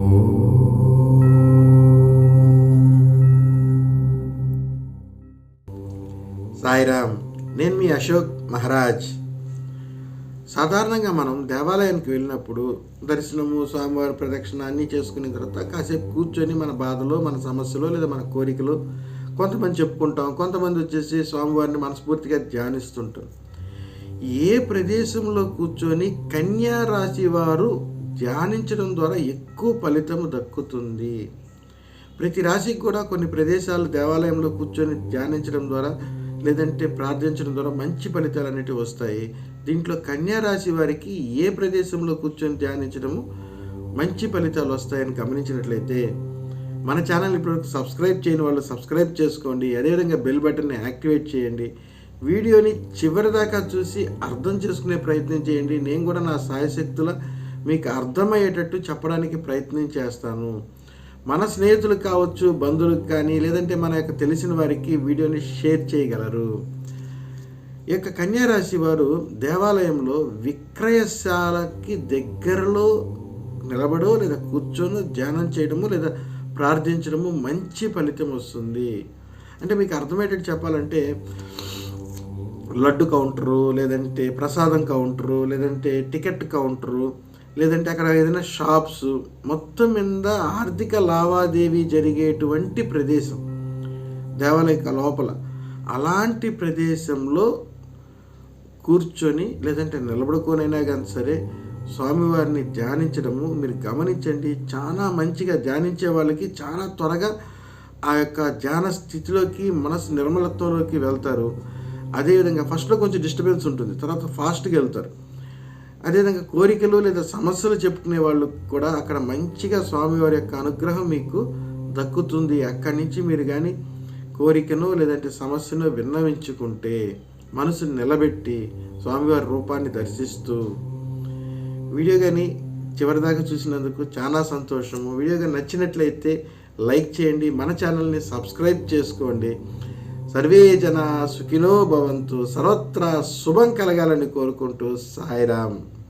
సాయిరామ్ నేను మీ అశోక్ మహారాజ్. సాధారణంగా మనం దేవాలయానికి వెళ్ళినప్పుడు దర్శనము స్వామివారి ప్రదక్షిణ అన్నీ చేసుకున్న తర్వాత కాసేపు కూర్చొని మన బాధలో మన సమస్యలు లేదా మన కోరికలు కొంతమంది చెప్పుకుంటాం. కొంతమంది వచ్చేసి స్వామివారిని మనస్ఫూర్తిగా ధ్యానిస్తుంటాం ఏ ప్రదేశంలో కూర్చొని కన్యా రాశి వారు ధ్యానించడం ద్వారా ఎక్కువ ఫలితం దక్కుతుంది. ప్రతి రాశికి కూడా కొన్ని ప్రదేశాలు దేవాలయంలో కూర్చొని ధ్యానించడం ద్వారా లేదంటే ప్రార్థించడం ద్వారా మంచి ఫలితాలు అనేటివి వస్తాయి. దీంట్లో కన్యా రాశి వారికి ఏ ప్రదేశంలో కూర్చొని ధ్యానించడము మంచి ఫలితాలు వస్తాయని గమనించినట్లయితే మన ఛానల్ ఇప్పటివరకు సబ్స్క్రైబ్ చేయని వాళ్ళు సబ్స్క్రైబ్ చేసుకోండి. అదేవిధంగా బెల్ బటన్ని యాక్టివేట్ చేయండి. వీడియోని చివరి దాకా చూసి అర్థం చేసుకునే ప్రయత్నం చేయండి. నేను కూడా నా సాయశక్తుల మీకు అర్థమయ్యేటట్టు చెప్పడానికి ప్రయత్నం చేస్తాను. మన స్నేహితులకు కావచ్చు బంధువులకు కానీ లేదంటే మన యొక్క తెలిసిన వారికి వీడియోని షేర్ చేయగలరు. ఈ యొక్క కన్యారాశి వారు దేవాలయంలో విక్రయశాలకి దగ్గరలో నిలబడో లేదా కూర్చొని ధ్యానం చేయడము లేదా ప్రార్థించడము మంచి ఫలితం వస్తుంది. అంటే మీకు అర్థమయ్యేటట్టు చెప్పాలంటే లడ్డు కౌంటరు లేదంటే ప్రసాదం కౌంటరు లేదంటే టికెట్ కౌంటరు లేదంటే అక్కడ ఏదైనా షాప్స్ మొత్తం మీద ఆర్థిక లావాదేవీ జరిగేటువంటి ప్రదేశం దేవాలయ లోపల. అలాంటి ప్రదేశంలో కూర్చొని లేదంటే నిలబడుకోనైనా కానీ సరే స్వామివారిని ధ్యానించడము మీరు గమనించండి చాలా మంచిగా ధ్యానించే వాళ్ళకి చాలా త్వరగా ఆ యొక్క ధ్యాన స్థితిలోకి మనసు నిర్మలత్వంలోకి వెళ్తారు. అదేవిధంగా ఫస్ట్లో కొంచెం డిస్టర్బెన్స్ ఉంటుంది తర్వాత ఫాస్ట్గా వెళ్తారు. అదేవిధంగా కోరికలు లేదా సమస్యలు చెప్పుకునే వాళ్ళు కూడా అక్కడ మంచిగా స్వామివారి యొక్క అనుగ్రహం మీకు దక్కుతుంది. అక్కడి నుంచి మీరు కానీ కోరికను లేదంటే సమస్యను విన్నవించుకుంటే మనసుని నిలబెట్టి స్వామివారి రూపాన్ని దర్శిస్తూ వీడియో కానీ చివరిదాకా చూసినందుకు చాలా సంతోషము. వీడియో కానీ నచ్చినట్లయితే లైక్ చేయండి మన ఛానల్ని సబ్స్క్రైబ్ చేసుకోండి. సర్వే జన సుఖినో భవంతు. సర్వత్రా శుభం కలగాలని కోరుకుంటూ సాయిరామ్.